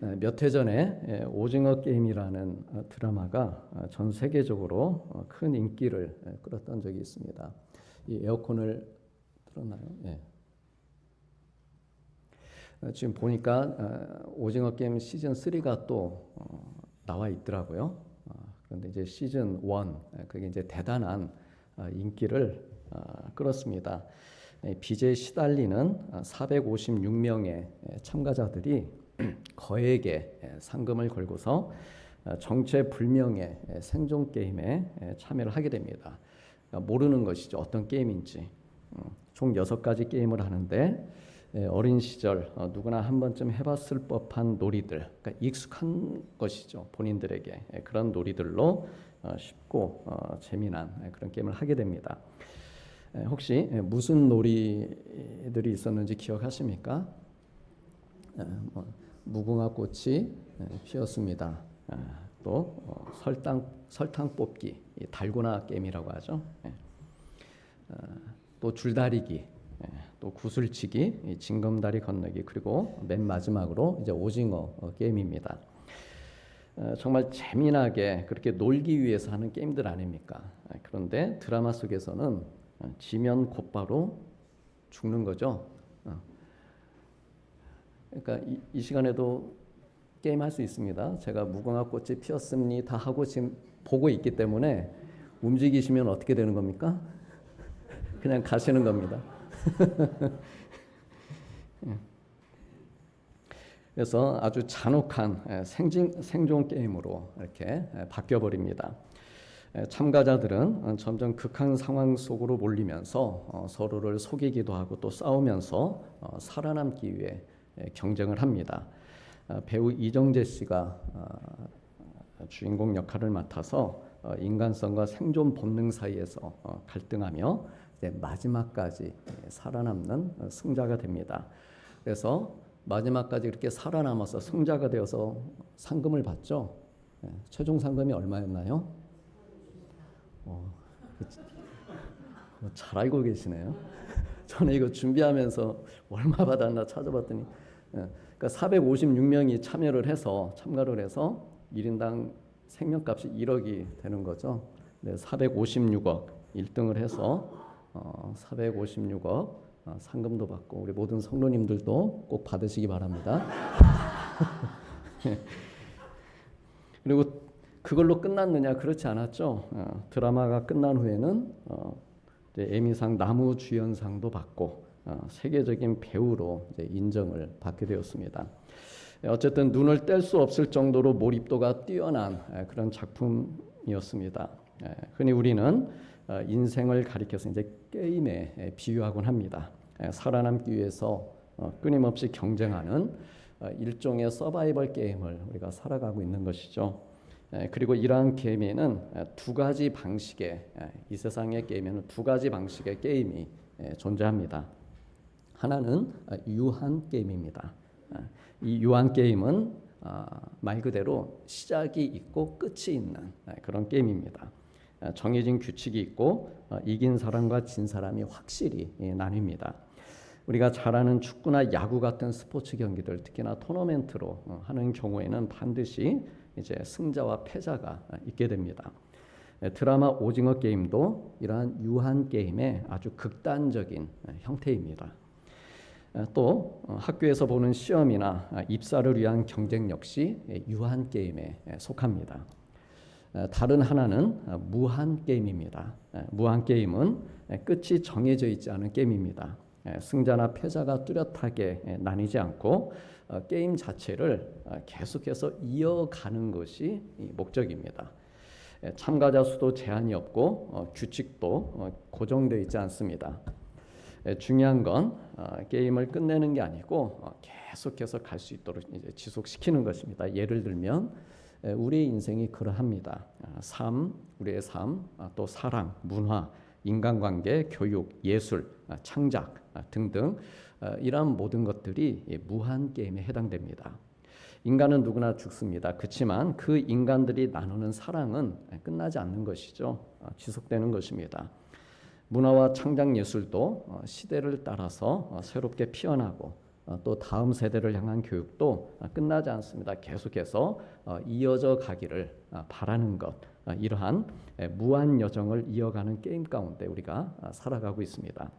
몇 해 전에 예, 오징어 게임이라는 어, 드라마가 어, 전 세계적으로 어, 큰 인기를 예, 끌었던 적이 있습니다. 이 에어컨을 틀었나요? 예. 어, 지금 보니까 어, 오징어 게임 시즌 3가 또 어, 나와 있더라고요. 어, 그런데 이제 시즌 1 예, 그게 이제 대단한 어, 인기를 어, 끌었습니다. 예, 빚에 시달리는 456명의 참가자들이 거액의 예, 상금을 걸고서 어, 정체 불명의 예, 생존 게임에 예, 참여를 하게 됩니다. 그러니까 모르는 것이죠. 어떤 게임인지. 음, 총 여섯 가지 게임을 하는데 예, 어린 시절 어, 누구나 한 번쯤 해봤을 법한 놀이들, 그러니까 익숙한 것이죠. 본인들에게 예, 그런 놀이들로 어, 쉽고 어, 재미난 예, 그런 게임을 하게 됩니다. 예, 혹시 예, 무슨 놀이들이 있었는지 기억하십니까? 무궁화 꽃이 예, 피었습니다. 아, 또 어, 설탕 설탕 뽑기 이 달고나 게임이라고 하죠. 예. 아, 또 줄다리기, 예, 또 구슬치기, 이 징검다리 건너기 그리고 맨 마지막으로 이제 오징어 어, 게임입니다. 어, 정말 재미나게 그렇게 놀기 위해서 하는 게임들 아닙니까? 아, 그런데 드라마 속에서는 어, 지면 곧바로 죽는 거죠. 어. 그러니까 이, 이 시간에도 게임 할 수 있습니다. 제가 무궁화 꽃이 피었습니다 하고 지금 보고 있기 때문에 움직이시면 어떻게 되는 겁니까? 그냥 가시는 겁니다. 예. 그래서 아주 잔혹한 예, 생진, 생존 게임으로 이렇게 예, 바뀌어 버립니다. 예, 참가자들은 어, 점점 극한 상황 속으로 몰리면서 어, 서로를 속이기도 하고 또 싸우면서 어, 살아남기 위해 예, 경쟁을 합니다. 어, 배우 이정재 씨가 어, 주인공 역할을 맡아서 어, 인간성과 생존 본능 사이에서 어, 갈등하며 마지막까지 예, 살아남는 어, 승자가 됩니다. 그래서 마지막까지 이렇게 살아남아서 승자가 되어서 상금을 받죠. 예, 최종 상금이 얼마였나요? 어, 어, 잘 알고 계시네요. 저는 이거 준비하면서 얼마 받았나 찾아봤더니 예, 그러니까 456명이 참여를 해서 참가를 해서 1인당 생명값이 1억이 되는 거죠. 네, 456억 1등을 해서 어, 456억 어, 상금도 받고 우리 모든 성도님들도 꼭 받으시기 바랍니다. 그리고 그걸로 끝났느냐 그렇지 않았죠. 어, 드라마가 끝난 후에는 어, 에미상 나무 주연상도 받고 어, 세계적인 배우로 인정을 받게 되었습니다. 예, 어쨌든 눈을 뗄 수 없을 정도로 몰입도가 뛰어난 예, 그런 작품이었습니다. 예, 흔히 우리는 어, 인생을 가리켜서 이제 게임에 예, 비유하곤 합니다. 예, 살아남기 위해서 어, 끊임없이 경쟁하는 어, 일종의 서바이벌 게임을 우리가 살아가고 있는 것이죠. 예, 그리고 이러한 게임에는 예, 두 가지 방식의 예, 이 세상의 게임에는 두 가지 방식의 게임이 예, 존재합니다. 하나는 어, 유한 게임입니다. 아, 이 유한 게임은 아, 말 그대로 시작이 있고 끝이 있는 아, 그런 게임입니다. 아, 정해진 규칙이 있고 어, 이긴 사람과 진 사람이 확실히 예, 나뉩니다. 우리가 잘 아는 축구나 야구 같은 스포츠 경기들 특히나 토너멘트로 어, 하는 경우에는 반드시 이제 승자와 패자가 아, 있게 됩니다. 예, 드라마 오징어 게임도 이러한 유한 게임의 아주 극단적인 예, 형태입니다. 어, 또 어, 학교에서 보는 시험이나 아, 입사를 위한 경쟁 역시 예, 유한 게임에 예, 속합니다. 어, 다른 하나는 어, 무한 게임입니다. 예, 무한 게임은 예, 끝이 정해져 있지 않은 게임입니다. 예, 승자나 패자가 뚜렷하게 예, 나뉘지 않고 어, 게임 자체를 어, 계속해서 이어가는 것이 이 목적입니다. 예, 참가자 수도 제한이 없고 어, 규칙도 어, 고정되어 있지 않습니다. 예, 중요한 건 어, 게임을 끝내는 게 아니고 어, 계속해서 갈 수 있도록 이제 지속시키는 것입니다. 예를 들면 예, 우리의 인생이 그러합니다. 아, 삶, 우리의 삶, 아, 또 사랑, 문화, 인간관계, 교육, 예술, 아, 창작 아, 등등 어, 이러한 모든 것들이 이 무한 게임에 해당됩니다. 인간은 누구나 죽습니다. 그렇지만 그 인간들이 나누는 사랑은 끝나지 않는 것이죠. 어, 지속되는 것입니다. 문화와 창작 예술도 어, 시대를 따라서 어, 새롭게 피어나고 어, 또 다음 세대를 향한 교육도 어, 끝나지 않습니다. 계속해서 어, 이어져 가기를 아, 바라는 것 아, 이러한 에, 무한 여정을 이어가는 게임 가운데 우리가 아, 살아가고 있습니다.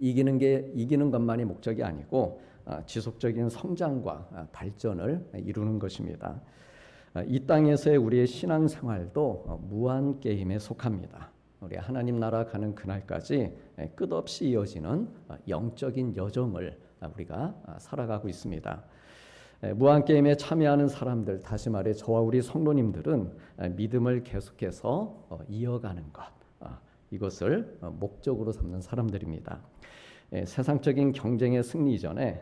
이기는 게 이기는 것만이 목적이 아니고 아, 지속적인 성장과 아, 발전을 이루는 것입니다. 아, 이 땅에서의 우리의 신앙 생활도 어, 무한 게임에 속합니다. 우리 하나님 나라 가는 그날까지 에, 끝없이 이어지는 어, 영적인 여정을 아, 우리가 아, 살아가고 있습니다. 에, 무한 게임에 참여하는 사람들, 다시 말해 저와 우리 성도님들은 에, 믿음을 계속해서 어, 이어가는 것, 아, 이것을 어, 목적으로 삼는 사람들입니다. 에, 세상적인 경쟁의 승리 이전에 에,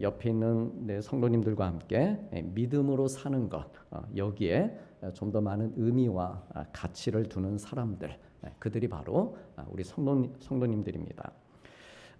옆에 있는 내 성도님들과 함께 에, 믿음으로 사는 것 어, 여기에 좀 더 많은 의미와 아, 가치를 두는 사람들 에, 그들이 바로 아, 우리 성도, 성도님들입니다.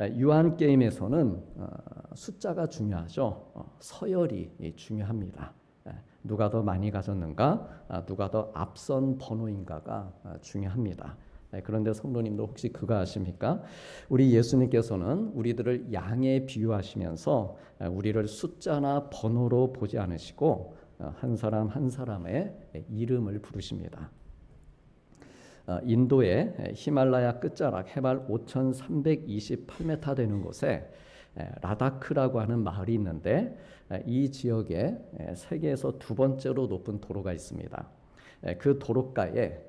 에, 유한 게임에서는 어, 숫자가 중요하죠. 어, 서열이 이 중요합니다. 에, 누가 더 많이 가졌는가, 아, 누가 더 앞선 번호인가가 아, 중요합니다. 네, 그런데 성도님도 혹시 그거 아십니까? 우리 예수님께서는 우리들을 양에 비유하시면서 아, 우리를 숫자나 번호로 보지 않으시고 어, 한 사람 한 사람의 이름을 부르십니다. 어, 인도의 히말라야 끝자락 해발 5,328m 되는 곳에 에, 라다크라고 하는 마을이 있는데 에, 이 지역에 에, 세계에서 두 번째로 높은 도로가 있습니다. 에, 그 도로가에 에,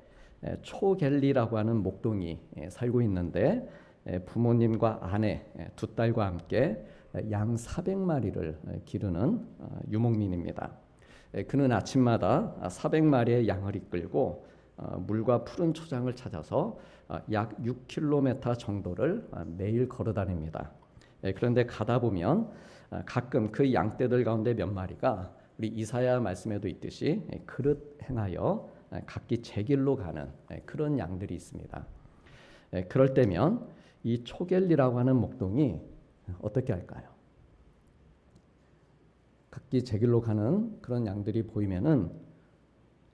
초겔리라고 하는 목동이 에, 살고 있는데 에, 부모님과 아내 에, 두 딸과 함께 에, 양 400마리를 기르는 어, 유목민입니다. 에, 그는 아침마다 400마리의 양을 이끌고 어, 물과 푸른 초장을 찾아서 어, 약 6km 정도를 어, 매일 걸어 다닙니다. 예, 그런데 가다 보면 어, 가끔 그 양떼들 가운데 몇 마리가 우리 이사야 말씀에도 있듯이 예, 그릇 행하여 예, 각기 제 길로 가는 예, 그런 양들이 있습니다. 예, 그럴 때면 이 초겔리라고 하는 목동이 어떻게 할까요? 각기 제 길로 가는 그런 양들이 보이면은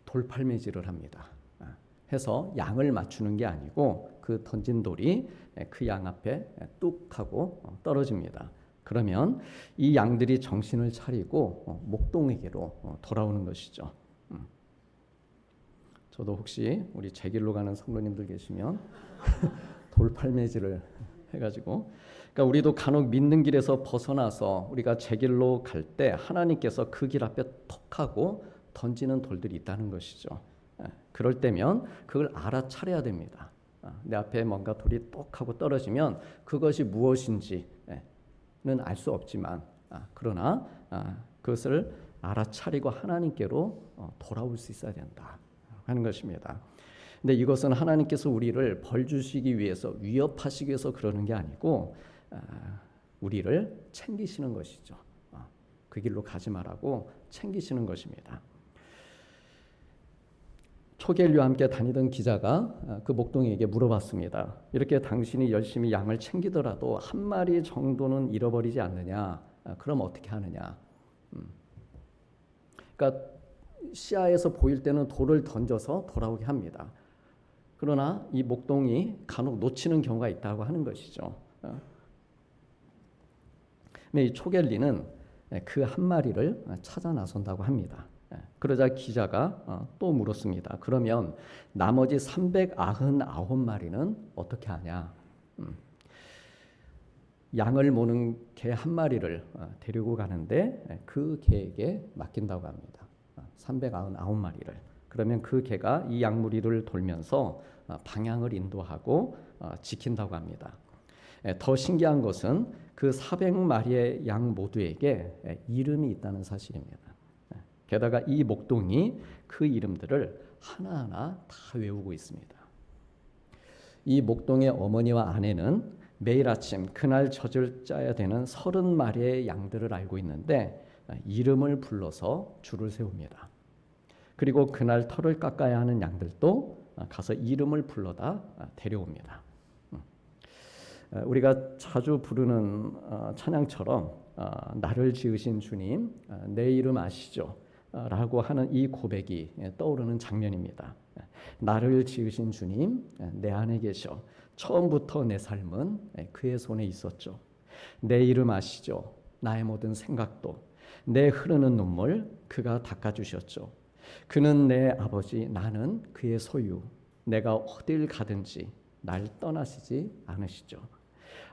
돌팔매질을 합니다. 아, 해서 양을 맞추는 게 아니고 그 던진 돌이 그 양 앞에 뚝 하고 어, 떨어집니다. 그러면 이 양들이 정신을 차리고 어, 목동에게로 어, 돌아오는 것이죠. 음. 저도 혹시 우리 제 길로 가는 성도님들 계시면 돌팔매질을 해가지고 그러니까 우리도 간혹 믿는 길에서 벗어나서 우리가 제 길로 갈 때 하나님께서 그 길 앞에 턱 하고 던지는 돌들이 있다는 것이죠. 예, 그럴 때면 그걸 알아차려야 됩니다. 아, 내 앞에 뭔가 돌이 똑 하고 떨어지면 그것이 무엇인지는 알 수 없지만 아, 그러나 아, 그것을 알아차리고 하나님께로 어, 돌아올 수 있어야 된다 하는 것입니다. 근데 이것은 하나님께서 우리를 벌 주시기 위해서 위협하시기 위해서 그러는 게 아니고 아, 우리를 챙기시는 것이죠. 아, 그 길로 가지 말라고 챙기시는 것입니다. 초겔류와 함께 다니던 기자가 아, 그 목동에게 물어봤습니다. 이렇게 당신이 열심히 양을 챙기더라도 한 마리 정도는 잃어버리지 않느냐? 아, 그럼 어떻게 하느냐? 음. 그러니까 시야에서 보일 때는 돌을 던져서 돌아오게 합니다. 그러나 이 목동이 간혹 놓치는 경우가 있다고 하는 것이죠. 어. 이 초겔리는 그 한 마리를 찾아 나선다고 합니다. 예, 그러자 기자가 어, 또 물었습니다. 그러면 나머지 399마리는 어떻게 하냐? 음. 양을 모는 개 한 마리를 어, 데리고 가는데 예, 그 개에게 맡긴다고 합니다. 399마리를. 그러면 그 개가 이 양무리를 돌면서 어, 방향을 인도하고 지킨다고 합니다. 예, 더 신기한 것은 그 400마리의 양 모두에게 이름이 있다는 사실입니다. 게다가 이 목동이 그 이름들을 하나하나 다 외우고 있습니다. 이 목동의 어머니와 아내는 매일 아침 그날 젖을 짜야 되는 서른 마리의 양들을 알고 있는데 이름을 불러서 줄을 세웁니다. 그리고 그날 털을 깎아야 하는 양들도 가서 이름을 불러다 데려옵니다. 음. 우리가 자주 부르는 어, 찬양처럼 어, 나를 지으신 주님, 어, 내 이름 아시죠? 라고 하는 이 고백이 떠오르는 장면입니다. 나를 지으신 주님, 내 안에 계셔. 처음부터 내 삶은 그의 손에 있었죠. 내 이름 아시죠? 나의 모든 생각도 내 흐르는 눈물 그가 닦아 주셨죠. 그는 내 아버지 나는 그의 소유 내가 어딜 가든지 날 떠나시지 않으시죠.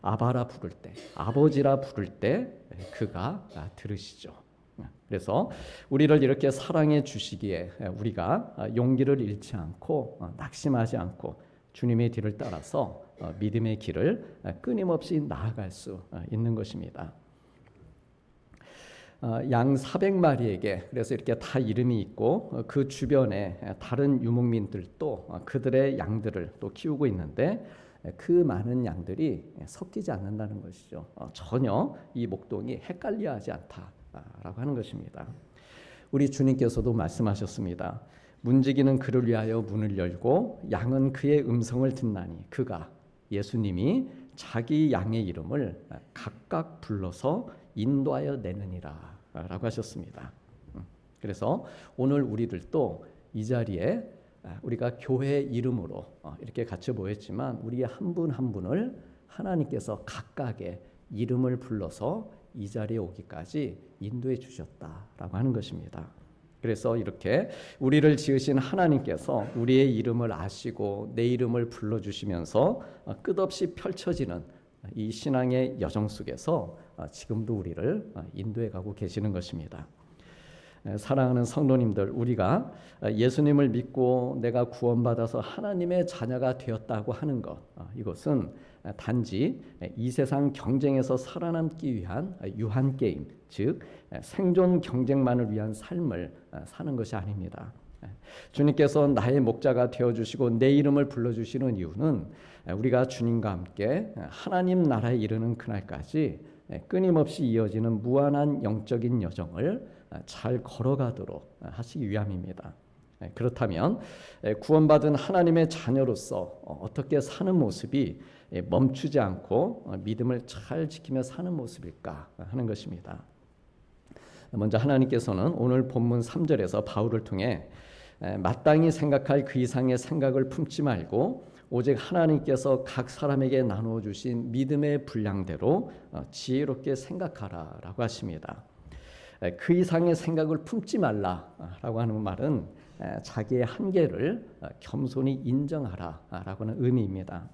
아바라 부를 때 아버지라 부를 때 그가 들으시죠. 그래서 우리를 이렇게 사랑해 주시기에 우리가 용기를 잃지 않고 낙심하지 않고 주님의 뒤를 따라서 믿음의 길을 끊임없이 나아갈 수 있는 것입니다. 양 400마리에게 그래서 이렇게 다 이름이 있고 그 주변에 다른 유목민들도 그들의 양들을 또 키우고 있는데 그 많은 양들이 섞이지 않는다는 것이죠. 전혀 이 목동이 헷갈려하지 않다. 라고 하는 것입니다. 우리 주님께서도 말씀하셨습니다. 문지기는 그를 위하여 문을 열고 양은 그의 음성을 듣나니 그가 예수님이 자기 양의 이름을 각각 불러서 인도하여 내느니라 라고 하셨습니다. 음, 그래서 오늘 우리들도 이 자리에 우리가 교회 이름으로 어, 이렇게 같이 모였지만 우리 한분 한 분을 하나님께서 각각의 이름을 불러서 이 자리에 오기까지 인도해 주셨다라고 하는 것입니다. 그래서 이렇게 우리를 지으신 하나님께서 우리의 이름을 아시고 내 이름을 불러 주시면서 끝없이 펼쳐지는 이 신앙의 여정 속에서 지금도 우리를 인도해 가고 계시는 것입니다. 사랑하는 성도님들, 우리가 예수님을 믿고 내가 구원받아서 하나님의 자녀가 되었다고 하는 것, 이것은 단지 이 세상 경쟁에서 살아남기 위한 유한 게임, 즉 생존 경쟁만을 위한 삶을 사는 것이 아닙니다. 주님께서 나의 목자가 되어 주시고 내 이름을 불러 주시는 이유는 우리가 주님과 함께 하나님 나라에 이르는 그날까지 끊임없이 이어지는 무한한 영적인 여정을 잘 걸어가도록 하시기 위함입니다. 그렇다면 구원받은 하나님의 자녀로서 어떻게 사는 모습이 멈추지 않고 믿음을 잘 지키며 사는 모습일까 하는 것입니다. 먼저 하나님께서는 오늘 본문 3절에서 바울을 통해 마땅히 생각할 그 이상의 생각을 품지 말고 오직 하나님께서 각 사람에게 나누어 주신 믿음의 분량대로 어, 지혜롭게 생각하라라고 하십니다. 그 이상의 생각을 품지 말라라고 하는 말은 자기의 한계를 어, 겸손히 인정하라라고 하는 의미입니다.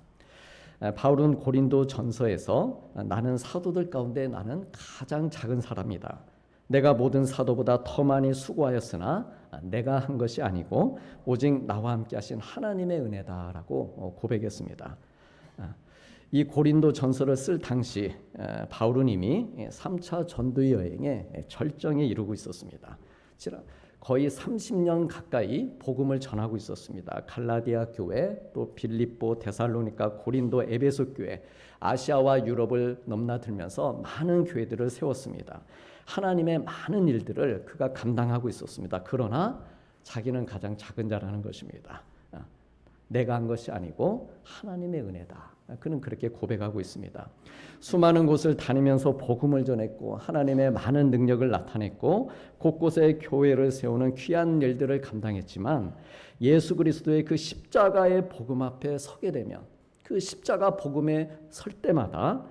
바울은 고린도 전서에서 나는 사도들 가운데 나는 가장 작은 사람이다. 내가 모든 사도보다 더 많이 수고하였으나 내가 한 것이 아니고 오직 나와 함께 하신 하나님의 은혜다라고 어, 고백했습니다. 아, 이 고린도 전서를 쓸 당시 바울은 이미 3차 전도 여행의 절정에 이르고 있었습니다. 거의 30년 가까이 복음을 전하고 있었습니다. 갈라디아 교회, 또 빌립보, 데살로니가, 고린도, 에베소 교회, 아시아와 유럽을 넘나들면서 많은 교회들을 세웠습니다. 하나님의 많은 일들을 그가 감당하고 있었습니다. 그러나 자기는 가장 작은 자라는 것입니다. 아, 내가 한 것이 아니고 하나님의 은혜다. 그는 그렇게 고백하고 있습니다. 수많은 곳을 다니면서 복음을 전했고 하나님의 많은 능력을 나타냈고 곳곳에 교회를 세우는 귀한 일들을 감당했지만 예수 그리스도의 그 십자가의 복음 앞에 서게 되면 그 십자가 복음에 설 때마다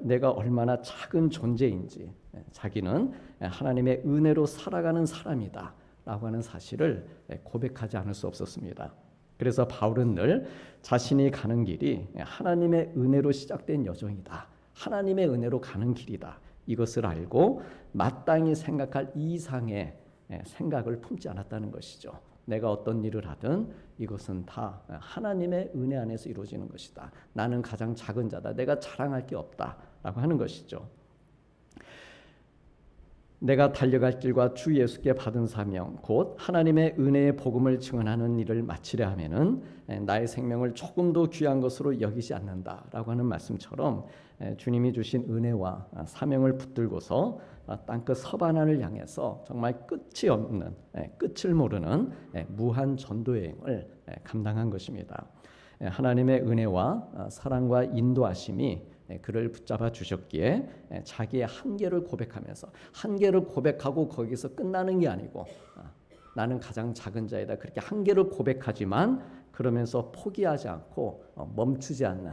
내가 얼마나 작은 존재인지 자기는 하나님의 은혜로 살아가는 사람이다 라고 하는 사실을 고백하지 않을 수 없었습니다. 그래서 바울은 늘 자신이 가는 길이 하나님의 은혜로 시작된 여정이다. 하나님의 은혜로 가는 길이다. 이것을 알고 마땅히 생각할 이상의 생각을 품지 않았다는 것이죠. 내가 어떤 일을 하든 이것은 다 하나님의 은혜 안에서 이루어지는 것이다. 나는 가장 작은 자다. 내가 자랑할 게 없다 라고 하는 것이죠. 내가 달려갈 길과 주 예수께 받은 사명 곧 하나님의 은혜의 복음을 증언하는 일을 마치려 하면은 나의 생명을 조금도 귀한 것으로 여기지 않는다라고 하는 말씀처럼 주님이 주신 은혜와 사명을 붙들고서 땅끝 서반하를 향해서 정말 끝이 없는 끝을 모르는 무한 전도 여행을 감당한 것입니다. 하나님의 은혜와 사랑과 인도하심이 네, 그를 붙잡아 주셨기에 예, 자기의 한계를 고백하면서 한계를 고백하고 거기서 끝나는 게 아니고 아, 나는 가장 작은 자이다 그렇게 한계를 고백하지만 그러면서 포기하지 않고 어, 멈추지 않는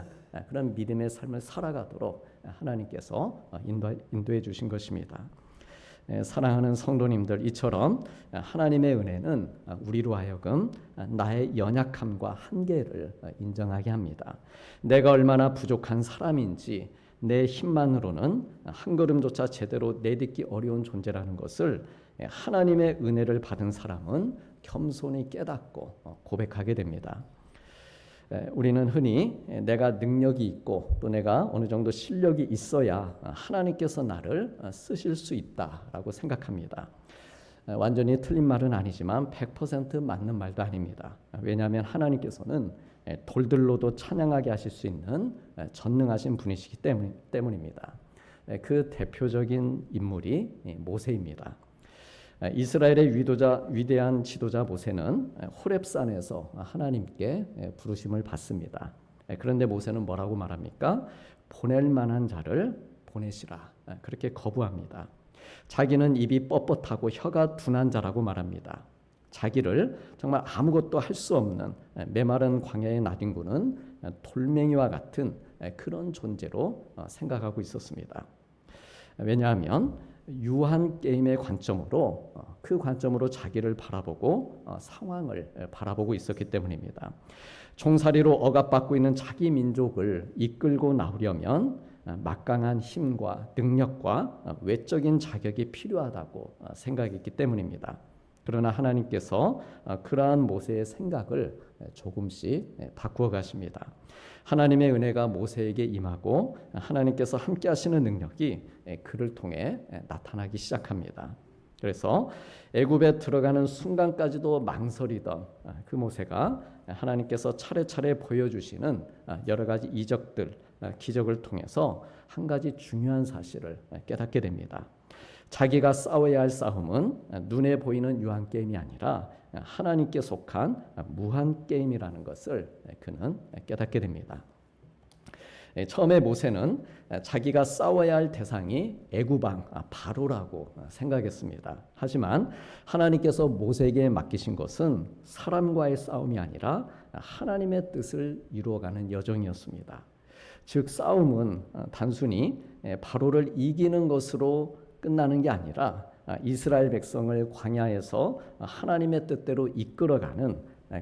그런 믿음의 삶을 살아가도록 하나님께서 인도, 인도해 주신 것입니다. 사랑하는 성도님들 이처럼 하나님의 은혜는 우리로 하여금 나의 연약함과 한계를 인정하게 합니다. 내가 얼마나 부족한 사람인지 내 힘만으로는 한 걸음조차 제대로 내딛기 어려운 존재라는 것을 하나님의 은혜를 받은 사람은 겸손히 깨닫고 어, 고백하게 됩니다. 우리는 흔히 내가 능력이 있고 또 내가 어느 정도 실력이 있어야 하나님께서 나를 어, 쓰실 수 있다라고 생각합니다. 완전히 틀린 말은 아니지만 100% 맞는 말도 아닙니다. 왜냐하면 하나님께서는 돌들로도 찬양하게 하실 수 있는 전능하신 분이시기 때문입니다. 그 대표적인 인물이 모세입니다. 이스라엘의 위도자 위대한 지도자 모세는 호렙산에서 하나님께 부르심을 받습니다. 그런데 모세는 뭐라고 말합니까? 보낼 만한 자를 보내시라. 그렇게 거부합니다. 자기는 입이 뻣뻣하고 혀가 둔한 자라고 말합니다. 자기를 정말 아무것도 할 수 없는 메마른 광야의 나딘군은 돌멩이와 같은 그런 존재로 생각하고 있었습니다. 왜냐하면 유한 게임의 관점으로 어, 그 관점으로 자기를 바라보고 어, 상황을 바라보고 있었기 때문입니다. 종살이로 억압받고 있는 자기 민족을 이끌고 나오려면 어, 막강한 힘과 능력과 외적인 자격이 필요하다고 생각했기 때문입니다. 그러나 하나님께서 그러한 모세의 생각을 조금씩 바꾸어 가십니다. 하나님의 은혜가 모세에게 임하고 하나님께서 함께 하시는 능력이 그를 통해 나타나기 시작합니다. 그래서 애굽에 들어가는 순간까지도 망설이던 그 모세가 하나님께서 차례차례 보여주시는 여러 가지 이적들, 기적을 통해서 한 가지 중요한 사실을 깨닫게 됩니다. 자기가 싸워야 할 싸움은 눈에 보이는 유한 게임이 아니라 하나님께 속한 무한 게임이라는 것을 그는 깨닫게 됩니다. 처음에 모세는 자기가 싸워야 할 대상이 애구방 아, 바로라고 생각했습니다. 하지만 하나님께서 모세에게 맡기신 것은 사람과의 싸움이 아니라 하나님의 뜻을 이루어가는 여정이었습니다. 즉 싸움은 단순히 바로를 이기는 것으로 끝나는 게 아니라 아, 이스라엘 백성을 광야에서 하나님의 뜻대로 이끌어가는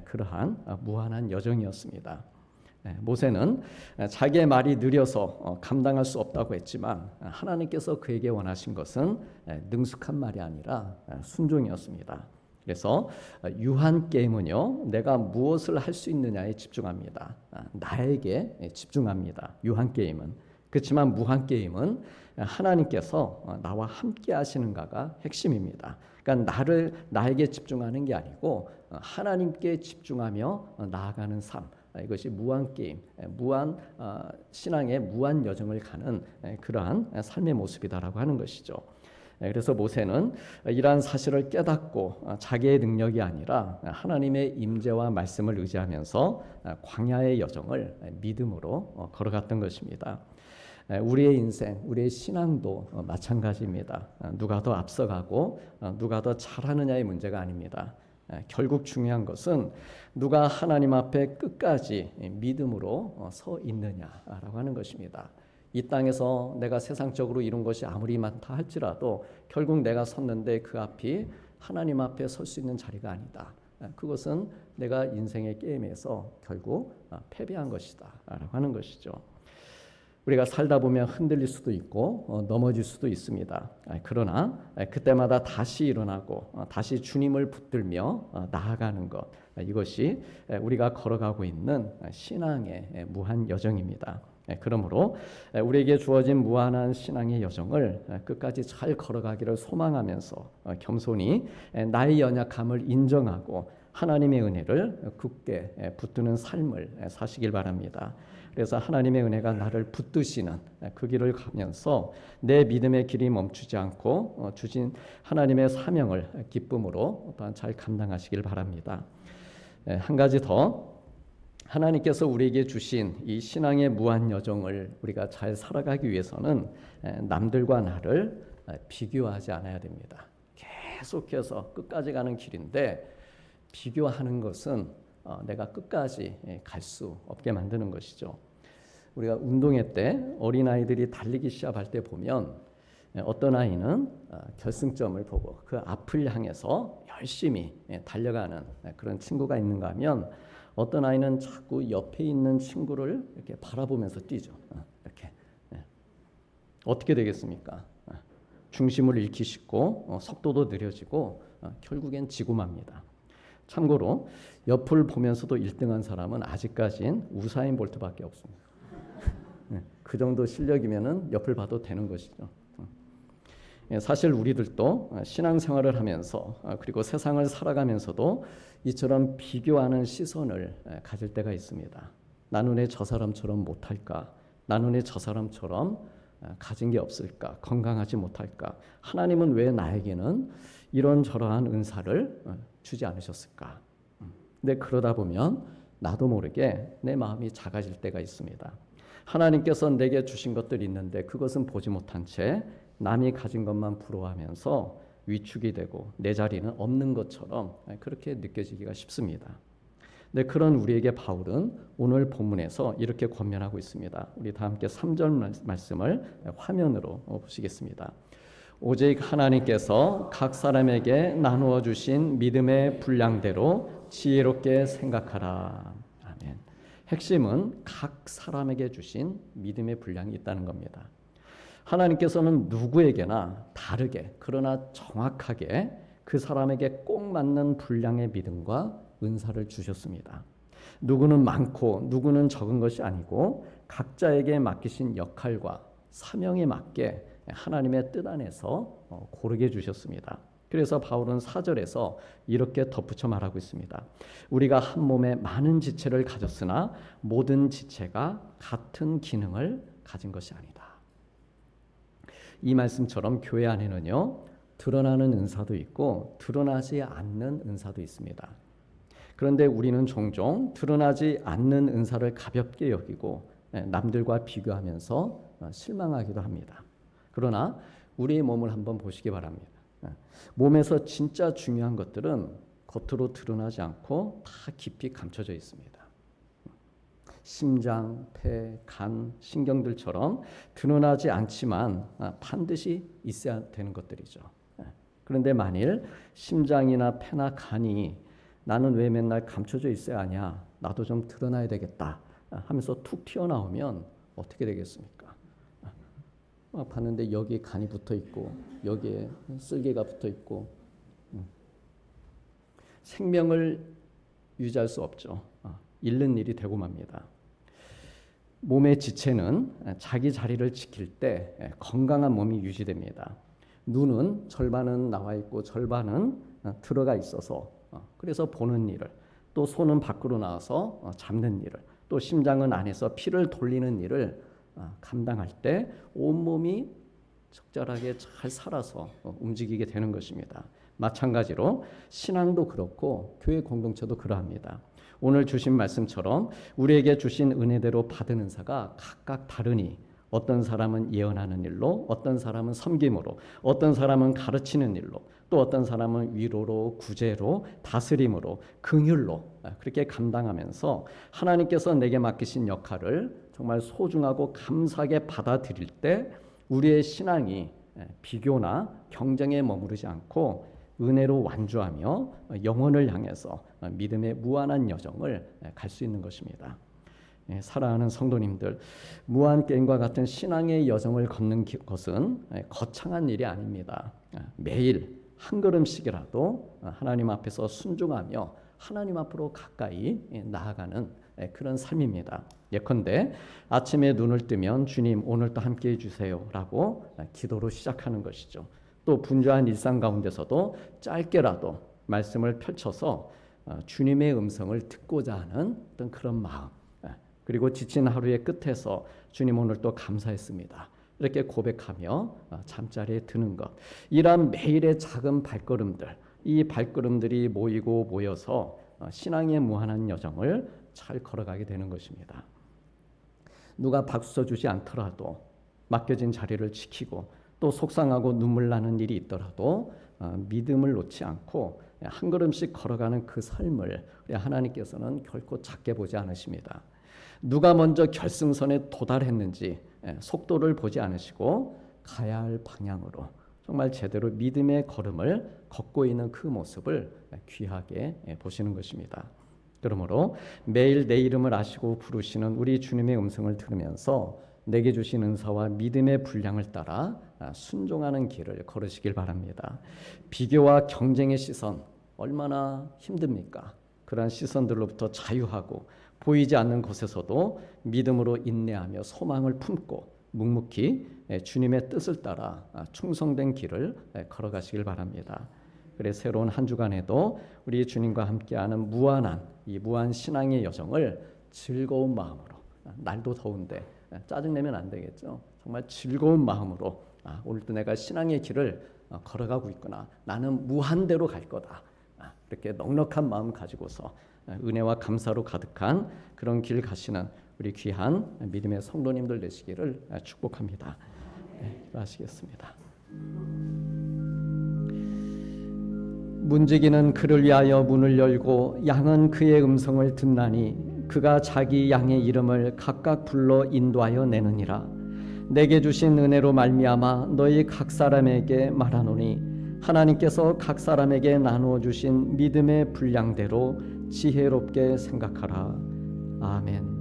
그러한 무한한 여정이었습니다. 모세는 자기의 말이 느려서 어, 감당할 수 없다고 했지만 하나님께서 그에게 원하신 것은 능숙한 말이 아니라 순종이었습니다. 그래서 어, 유한 게임은요, 내가 무엇을 할 수 있느냐에 집중합니다. 아, 나에게 집중합니다. 유한 게임은 그렇지만 무한 게임은 하나님께서 어, 나와 함께 하시는가가 핵심입니다. 그러니까 나를 나에게 집중하는 게 아니고 어, 하나님께 집중하며 어, 나아가는 삶. 이것이 무한 게임, 무한 신앙의 무한 여정을 가는 그러한 삶의 모습이다라고 하는 것이죠. 그래서 모세는 이러한 사실을 깨닫고 자기의 능력이 아니라 하나님의 임재와 말씀을 의지하면서 광야의 여정을 믿음으로 걸어갔던 것입니다. 우리의 인생, 우리의 신앙도 어, 마찬가지입니다. 어, 누가 더 앞서가고 어, 누가 더 잘하느냐의 문제가 아닙니다. 결국 중요한 것은 누가 하나님 앞에 끝까지 믿음으로 서 있느냐라고 하는 것입니다. 이 땅에서 내가 세상적으로 이룬 것이 아무리 많다 할지라도 결국 내가 섰는데 그 앞이 하나님 앞에 설 수 있는 자리가 아니다. 그것은 내가 인생의 게임에서 결국 패배한 것이다라고 하는 것이죠. 우리가 살다 보면 흔들릴 수도 있고 어, 넘어질 수도 있습니다. 아, 그러나 아, 그때마다 다시 일어나고 어, 다시 주님을 붙들며 어, 나아가는 것 아, 이것이 우리가 걸어가고 있는 신앙의 무한 여정입니다. 그러므로 우리에게 주어진 무한한 신앙의 여정을 끝까지 잘 걸어가기를 소망하면서 겸손히 나의 연약함을 인정하고 하나님의 은혜를 굳게 붙드는 삶을 사시길 바랍니다. 그래서 하나님의 은혜가 나를 붙드시는 그 길을 가면서 내 믿음의 길이 멈추지 않고 어, 주신 하나님의 사명을 기쁨으로 또한 잘 감당하시길 바랍니다. 한 가지 더 하나님께서 우리에게 주신 이 신앙의 무한 여정을 우리가 잘 살아가기 위해서는 남들과 나를 비교하지 않아야 됩니다. 계속해서 끝까지 가는 길인데 비교하는 것은 어, 내가 끝까지 갈 수 없게 만드는 것이죠. 우리가 운동회 때 어린 아이들이 달리기 시합할 때 보면 예, 어떤 아이는 어, 결승점을 보고 그 앞을 향해서 열심히 예, 달려가는 예, 그런 친구가 있는가 하면 어떤 아이는 자꾸 옆에 있는 친구를 이렇게 바라보면서 뛰죠. 어, 이렇게 예. 어떻게 되겠습니까? 어, 중심을 잃기 쉽고 어, 속도도 느려지고 어, 결국엔 지고 맙니다. 참고로 옆을 보면서도 1등한 사람은 아직까진 우사인 볼트밖에 없습니다. 네, 그 정도 실력이면은 옆을 봐도 되는 것이죠. 예, 사실 우리들도 어, 신앙생활을 하면서 어, 그리고 세상을 살아가면서도 이처럼 비교하는 시선을 예, 가질 때가 있습니다. 나는 왜 저 사람처럼 못할까? 나는 왜 저 사람처럼 어, 가진 게 없을까? 건강하지 못할까? 하나님은 왜 나에게는 이런 저러한 은사를 어, 주지 않으셨을까? 음, 근데 그러다 보면 나도 모르게 내 마음이 작아질 때가 있습니다. 하나님께서 내게 주신 것들이 있는데 그것은 보지 못한 채 남이 가진 것만 부러워하면서 위축이 되고 내 자리는 없는 것처럼 그렇게 느껴지기가 쉽습니다. 네, 그런 우리에게 바울은 오늘 본문에서 이렇게 권면하고 있습니다. 우리 다 함께 3절 말씀을 화면으로 보시겠습니다. 오직 하나님께서 각 사람에게 나누어 주신 믿음의 분량대로 지혜롭게 생각하라. 아멘. 핵심은 각 사람에게 주신 믿음의 분량이 있다는 겁니다. 하나님께서는 누구에게나 다르게 그러나 정확하게 그 사람에게 꼭 맞는 분량의 믿음과 은사를 주셨습니다. 누구는 많고 누구는 적은 것이 아니고 각자에게 맡기신 역할과 사명에 맞게 하나님의 뜻 안에서 어, 고르게 주셨습니다. 그래서 바울은 4절에서 이렇게 덧붙여 말하고 있습니다. 우리가 한 몸에 많은 지체를 가졌으나 모든 지체가 같은 기능을 가진 것이 아니다. 이 말씀처럼 교회 안에는요. 드러나는 은사도 있고 드러나지 않는 은사도 있습니다. 그런데 우리는 종종 드러나지 않는 은사를 가볍게 여기고 예, 남들과 비교하면서 어, 실망하기도 합니다. 그러나 우리의 몸을 한번 보시기 바랍니다. 예, 몸에서 진짜 중요한 것들은 겉으로 드러나지 않고 다 깊이 감춰져 있습니다. 심장, 폐, 간, 신경들처럼 드러나지 않지만 아, 반드시 있어야 되는 것들이죠. 예. 그런데 만일 심장이나 폐나 간이 나는 왜 맨날 감춰져 있어야 하냐? 나도 좀 드러나야 되겠다 아, 하면서 툭 튀어나오면 어떻게 되겠습니까? 막 아, 봤는데 여기에 간이 붙어 있고 여기에 쓸개가 붙어 있고 음. 생명을 유지할 수 없죠. 잃는 일이 되고 맙니다. 몸의 지체는 자기 자리를 지킬 때 건강한 몸이 유지됩니다. 눈은 절반은 나와 있고 절반은 어, 들어가 있어서 어, 그래서 보는 일을 또 손은 밖으로 나와서 어, 잡는 일을 또 심장은 안에서 피를 돌리는 일을 감당할 때 온몸이 적절하게 잘 살아서 움직이게 되는 것입니다. 마찬가지로 신앙도 그렇고 교회 공동체도 그러합니다. 오늘 주신 말씀처럼 우리에게 주신 은혜대로 받은 은사가 각각 다르니 어떤 사람은 예언하는 일로, 어떤 사람은 섬김으로, 어떤 사람은 가르치는 일로, 또 어떤 사람은 위로로, 구제로, 다스림으로, 긍휼로 그렇게 감당하면서 하나님께서 내게 맡기신 역할을 정말 소중하고 감사하게 받아들일 때 우리의 신앙이 비교나 경쟁에 머무르지 않고 은혜로 완주하며 영혼을 향해서 믿음의 무한한 여정을 갈 수 있는 것입니다. 예, 사랑하는 성도님들, 무한 게임과 같은 신앙의 여정을 걷는 것은 거창한 일이 아닙니다. 매일 한 걸음씩이라도 하나님 앞에서 순종하며 하나님 앞으로 가까이 나아가는 그런 삶입니다. 예컨대 아침에 눈을 뜨면 주님 오늘도 함께 해주세요라고 기도로 시작하는 것이죠. 또 분주한 일상 가운데서도 짧게라도 말씀을 펼쳐서 어, 주님의 음성을 듣고자 하는 어떤 그런 마음 예, 그리고 지친 하루의 끝에서 주님 오늘 또 감사했습니다. 이렇게 고백하며 어, 잠자리에 드는 것 이러한 매일의 작은 발걸음들 이 발걸음들이 모이고 모여서 어, 신앙의 무한한 여정을 잘 걸어가게 되는 것입니다. 누가 박수 쳐주지 않더라도 맡겨진 자리를 지키고 또 속상하고 눈물 나는 일이 있더라도 어, 믿음을 놓지 않고 한 걸음씩 걸어가는 그 삶을 하나님께서는 결코 작게 보지 않으십니다. 누가 먼저 결승선에 도달했는지 예, 속도를 보지 않으시고 가야 할 방향으로 정말 제대로 믿음의 걸음을 걷고 있는 그 모습을 귀하게 예, 보시는 것입니다. 그러므로 매일 내 이름을 아시고 부르시는 우리 주님의 음성을 들으면서 내게 주신 은사와 믿음의 분량을 따라 아, 순종하는 길을 걸으시길 바랍니다. 비교와 경쟁의 시선 얼마나 힘듭니까? 그러한 시선들로부터 자유하고 보이지 않는 곳에서도 믿음으로 인내하며 소망을 품고 묵묵히 예, 주님의 뜻을 따라 아, 충성된 길을 예, 걸어가시길 바랍니다. 그래 새로운 한 주간에도 우리 주님과 함께하는 무한한 이 무한 신앙의 여정을 즐거운 마음으로 아, 날도 더운데 아, 짜증 내면 안 되겠죠. 정말 즐거운 마음으로 아, 오늘도 내가 신앙의 길을 어, 걸어가고 있구나. 나는 무한대로 갈 거다. 아, 이렇게 넉넉한 마음 가지고서 아, 은혜와 감사로 가득한 그런 길 가시는 우리 귀한 믿음의 성도님들 되시기를 아, 축복합니다. 네, 기도하시겠습니다. 문지기는 그를 위하여 문을 열고 양은 그의 음성을 듣나니 그가 자기 양의 이름을 각각 불러 인도하여 내느니라 내게 주신 은혜로 말미암아 너희 각 사람에게 말하노니 하나님께서 각 사람에게 나누어 주신 믿음의 분량대로 지혜롭게 생각하라 아멘.